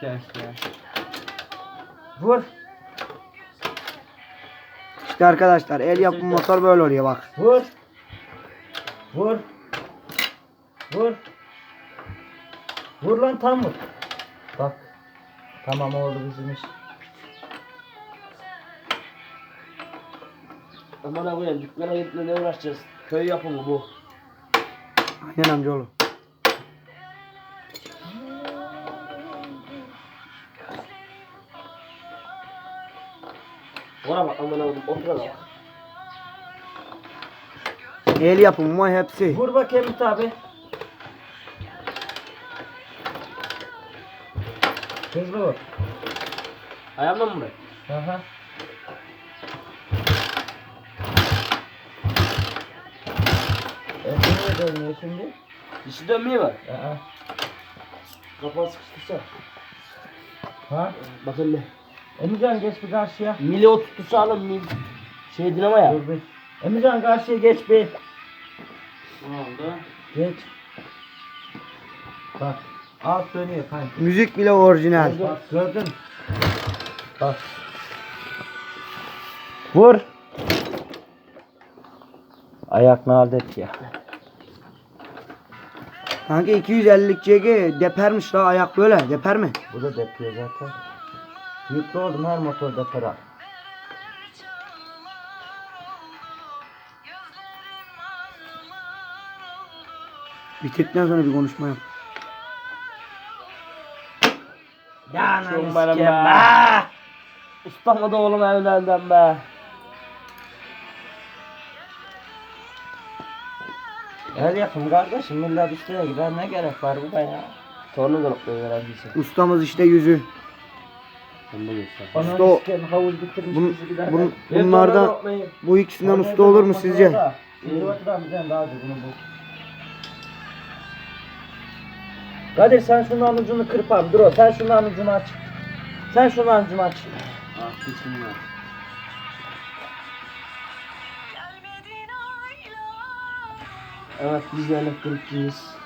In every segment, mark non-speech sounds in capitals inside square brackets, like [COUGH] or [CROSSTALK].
Gençler. Vur. İşte arkadaşlar el yapımı motor böyle oluyor bak. Vur. Vur. Vur. Vur lan tam vur. Bak. Tamam oldu bizim iş. Aman koyayım dükkana gidip ne uğraşacağız? Köy yapımı bu. Aynen amcaoğlu. Ora bak aman ha oturana bak. El yapımı mı hepsi. Vur bakayım Ümit abi. Hızlı vur. Ayağımla mı buraya? Aha. E niye dönüyor şimdi? Dişi dönmeye var. Aa. Kapağı sıkıştırsa. Ha? Bakın ne? Emircan geç bir karşıya. Mili o tutusu alın mil. Şey dinama ya. Dur bir. Emircan karşıya geç bir. Ne oldu? Geç. Bak. Alt dönüyor kanka. Müzik bile orijinal. Bak gördün. Bak. Vur. Ayak nalet ya. Kanka 250'lik CG depermiş la ayak böyle deper mi? Bu da depiyor zaten. Yüklü oldum her motor deper al. Bitirdikten sonra bir konuşma yap. Ya Çok benim be. be. Ustama da oğlum evlerden be. El yapım kardeşim millet üstüne gider ne gerek var bu da ya. Sonra da noktayı verendiyse. Ustamız işte yüzü. Göster. Ananı Usta o- sikeyim, havuz bitirmiş Bun, bizi gider. bun, bunlardan bu ikisinden usta olur mu sizce? Kadir sen şunun ucunu kırp abi. Dur o sen şunun ucunu aç. Sen şunun ucunu aç. Ah bismillah. Evet biz de elektrikçiyiz.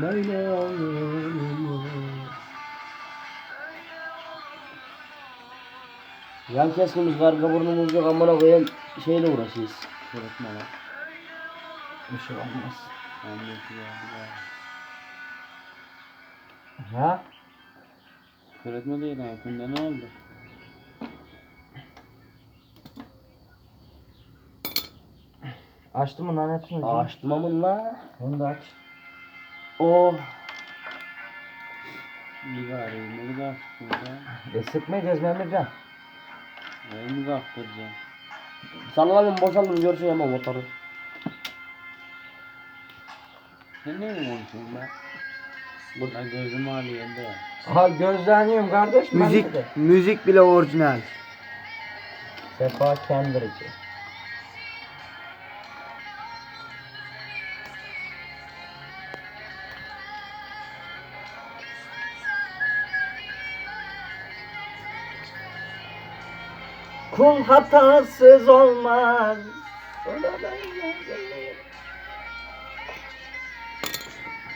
Böyle olur mu? Yan kesmemiz karga burnumuz yok amına koyayım şeyle uğraşıyoruz. Öğretmenle. Bir şey olmaz. Anlıyor Ha? Öğretmen değil hakkında ne oldu? Açtım mı lan hepsini? Açtım amın la. Onu da aç. Oh. Bir gari ne kadar sıkıntı E sıkmayacağız Mehmetcan. Elini kaptıracağım. Sallanın boşalın görüşeyim ama motoru. Sen ne mi konuşuyorsun be? Burada gözüm haliyende ya. Aha gözleniyorum kardeş. Müzik de. müzik bile orijinal. Sefa Kendrick'i. Kul hatasız olmaz.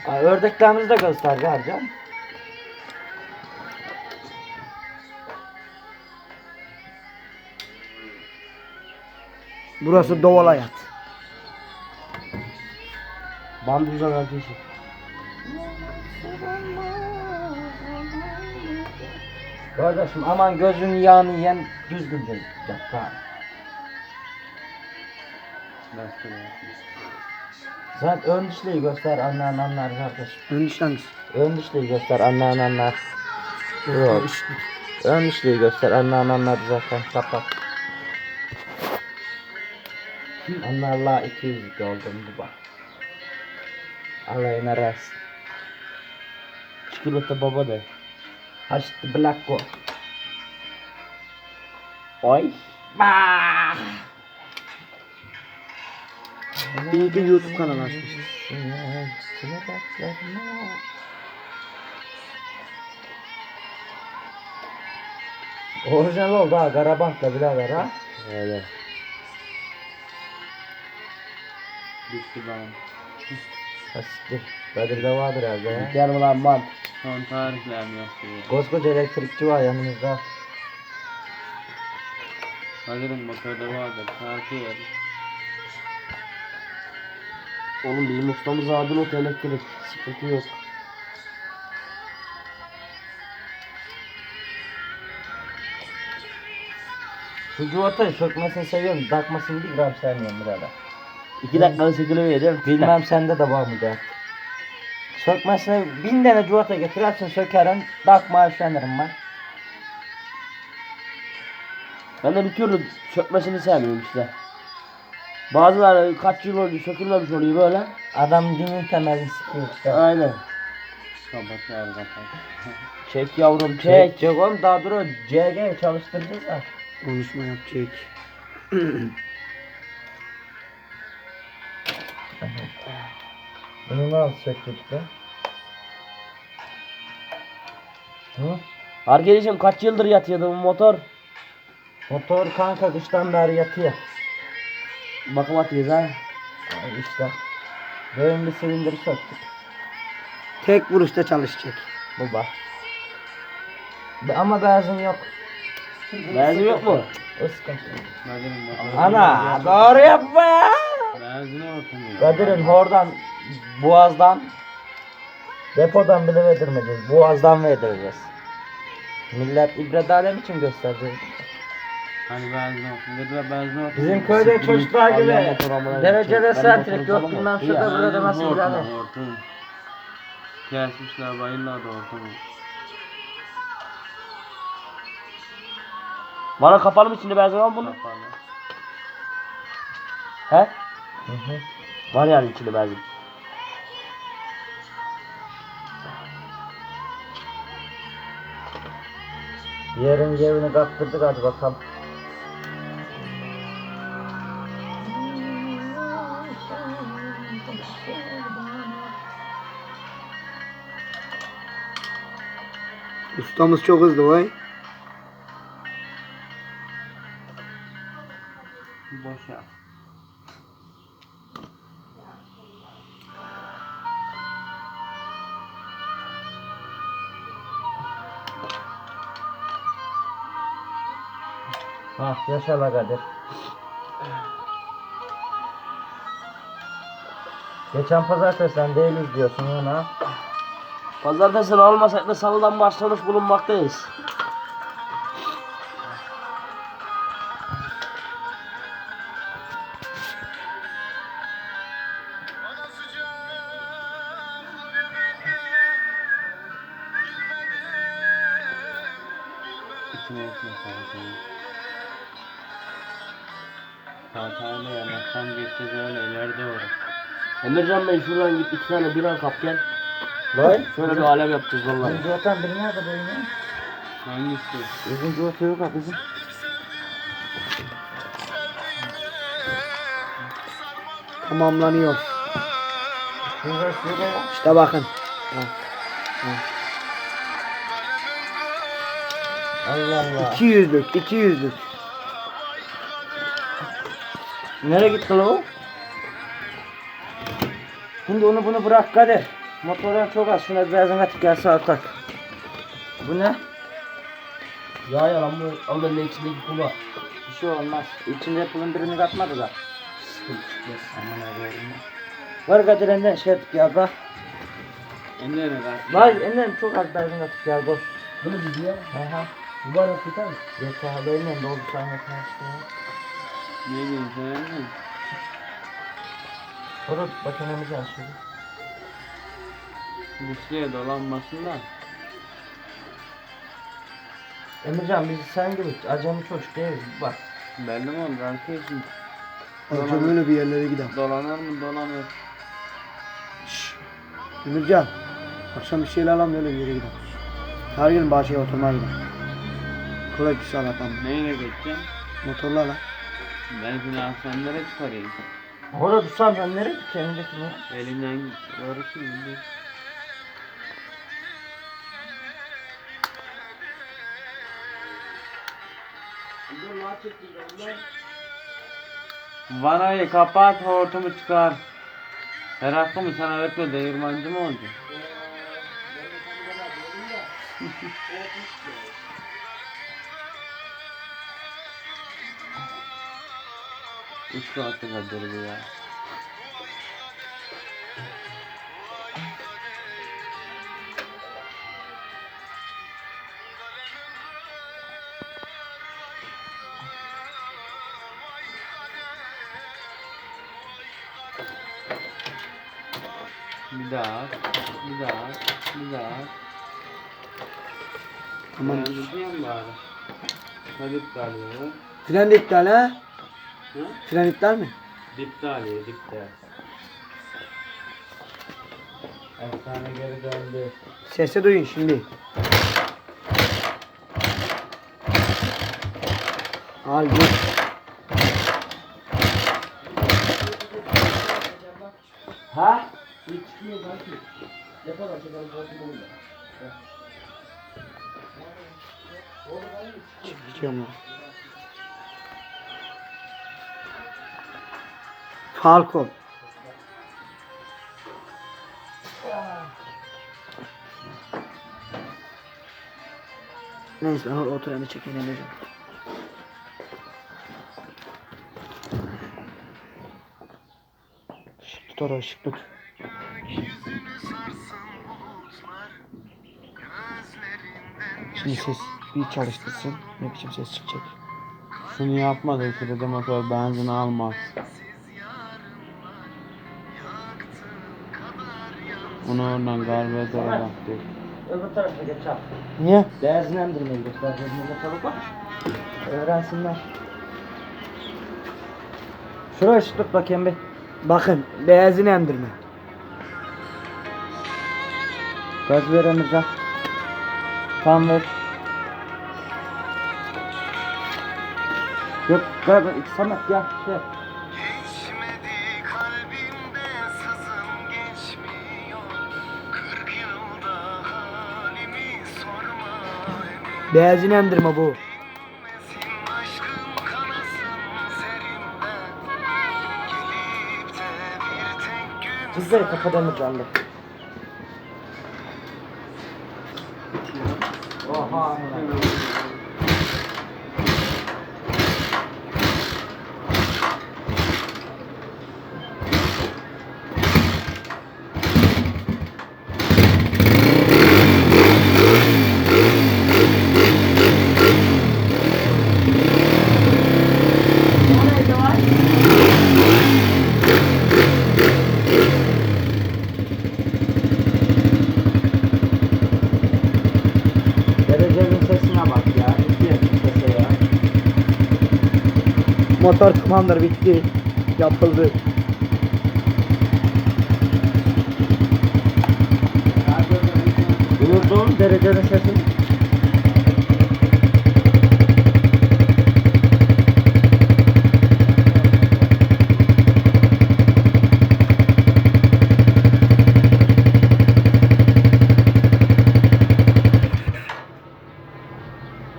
Ay, ördeklerimizi de göster Garcan. Burası doğal hayat. Banduzan ateşi. Kardeşim aman gözün yağını yiyen düzgünce yap ha. Sen ön dişliği göster anlayan anlar kardeşim. Ön diş hangisi? Ön dişliği göster anlayan anlar. Yok. Ön dişliği göster anlayan anlar zaten kapat. Anlarla 200 oldum bu bak. Alayına rast. Çikolata baba de. Haşt black go. Oy. Bah. İyi ki YouTube kanalı açmışız. Orijinal oldu ha Garabant'la birader ha. Öyle. Bitti bana. Asiktir. Kadir'de vardır herhalde ya. Yer mi Son tarihlerini yapıyor. Koskoca elektrikçi var yanımızda. Kadir'in motorda vardır. Tartı yer. Oğlum bizim ustamız adil ot elektrik. Sıkıntı yok. Şu cuvatayı sökmesini seviyorum. Takmasını bir gram sevmiyorum burada. İki dakika sıkılı değil mi? Bilmem sende de var mı dert. Sökmesine bin tane cuvata getirersin sökerim. Takma üşenirim ben. Ben de bir türlü sökmesini sevmiyorum işte. Bazıları kaç yıl önce sökülmemiş oluyor böyle. Adam dinin temelini sıkıyor işte. Aynen. Kapat yer kapat. Çek yavrum çek. Çek çek oğlum daha dur o CG çalıştıracağız da. Konuşma yapacak. [CLEARS THROAT] Bunu nasıl be? Hı? Arkadaşım kaç yıldır yatıyordu bu motor? Motor kanka kıştan beri yatıyor. Bakım atıyoruz ha. Ay işte. Böyle bir silindiri söktük. Tek vuruşta çalışacak. Bu bak. Be- Ama benzin yok. Benzin yok mu? O sıkıntı. Ana doğru yapma ya. Benzini ortamıyor. Kadir'in hordan, boğazdan, depodan bile verdirmeyeceğiz. Boğazdan verdireceğiz. Millet ibret alem için göstereceğiz. Hani benzin. Dediler benzin olsun. Bizim köyde çocuklar gibi derecede sertlik yok bilmem şurada burada nasıl yani. Kesmişler bayırlar da ortamı. Bana kapalı mı içinde benzin var mı bunun? Kapalı. He? Hı hı. Var yani içinde benzin. Yerin cebini kaptırdık hadi bakalım. Ustamız çok hızlı vay. Ha yaşa la Kadir. Geçen pazartesiden değiliz diyorsun ona. Pazartesini almasak da salıdan başlamış bulunmaktayız. İçine etme Kağıthanede yanaktan birlikte böyle ileride var. Emircan Bey şuradan git iki tane bira kap gel. Lan şöyle bir alem yapacağız vallahi. Bizim Zuhat'tan biri nerede böyle? Hangisi? Bizim Zuhat yok ha bizim. Tamamlanıyor. İşte bakın. Allah Allah. 200'lük, 200'lük. Nereye gitti lan o? Şimdi onu bunu bırak Kadir. Motorlar çok az. Şuna benzin atıp gelse artak. Bu ne? Ya ya lan bu alın içindeki kuma. Bir şey olmaz. İçinde pulun birini katmadı da. Sıkıntı çıkmaz. Aman. Var Kadir elinden şey atıp gel bak. Ellerine kaç. Var elinden çok az benzin atıp gel boş. Bu ne dedi ya? Aha. Bu bana tutar mı? Yeter elinden doldu sen yeter işte. Ne diyeyim sen mi? Önemli gel şöyle. Dişliye dolanmasın da. Emircan biz sen gibi acemi çocuk değiliz bak. Belli mi oldu arkadaşım? Akşam öyle bir yerlere gidelim. Dolanır mı dolanır. Emircan. Akşam bir şeyler alalım öyle bir yere gidelim. Her gün bahçeye oturmaya gidelim. Kolay bir salat ama. Neyle geçeceksin? Motorlarla. Ben seni akşamlara çıkarayım. Orada tutsam ben nereye ne? Elinden doğrusu indi. Vanayı kapat hortumu çıkar. Her hakkı mı sana öğretme değirmancı mı oldu? Saate kadar bu ya. Bir daha, bir daha, bir daha. Tamam. Ben gideyim bari. Hadi iptal ya. Fren de iptal ha? Hı? Fren iptal mi? Diptal ya, diptal. Efsane geri döndü. Sesi duyun şimdi. Al dur. Ha? Bir çıkmıyor belki. Yapalım çekelim burası bulun da. Çıkıyorum lan. Falcon. Neyse oturanı çekeyim Emre'cim. Şık tut orayı şık tut. Şimdi ses bir çalıştırsın. Ne biçim ses çıkacak. Şunu yapmadı ki de motor benzin almaz. Onu oradan karbüratöre baktı. Öbür tarafa geç abi. Niye? Değerlendirmeyi göstereceğiz. Burada çabuk bak. Öğrensinler. Şuraya ışık tut bakayım bir. Bakın beyazını emdirme. Gaz ver Emircan. Tam ver. Yok galiba Samet ya. Şey. Bir tek gün Çizleri kapat Emircan'da. Oha. Derecenin sesine bak ya. Gidiyor sese ya. Motor tamamdır bitti. Yapıldı. Duyurdum derecenin sesini.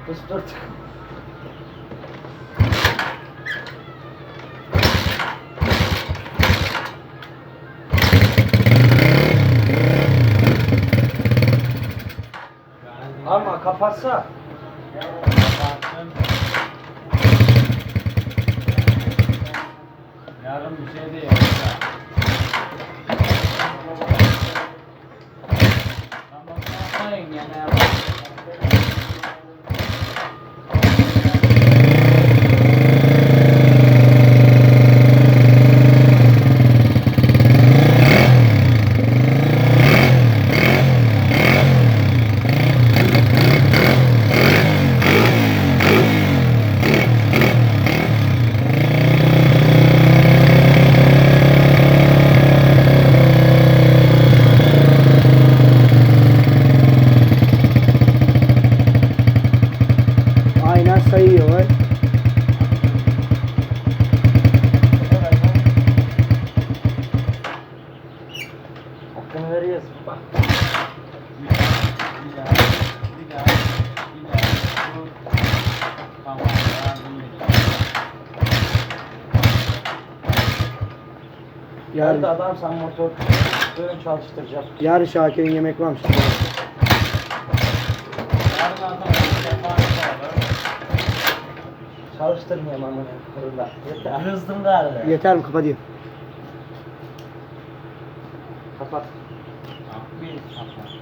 Kıstırdık. Ama kapatsa. Yarın bir şey de yapacağım. Tamam, yapmayın gene yapmayın. Aynen sayıyor. vay. Hakkını veriyoruz. Bak. Bir daha, bir daha, bir daha. Bu- Tamam, et. Yarın, Nerede adamsan motor böyle çalıştıracağım. yarın Şakir'in yemek varmış. Yarın adam. Çalıştırmayayım amına kurula. Yeter. Kızdım galiba. Yeter mi? Kapatayım. Kapat. Bir kapat.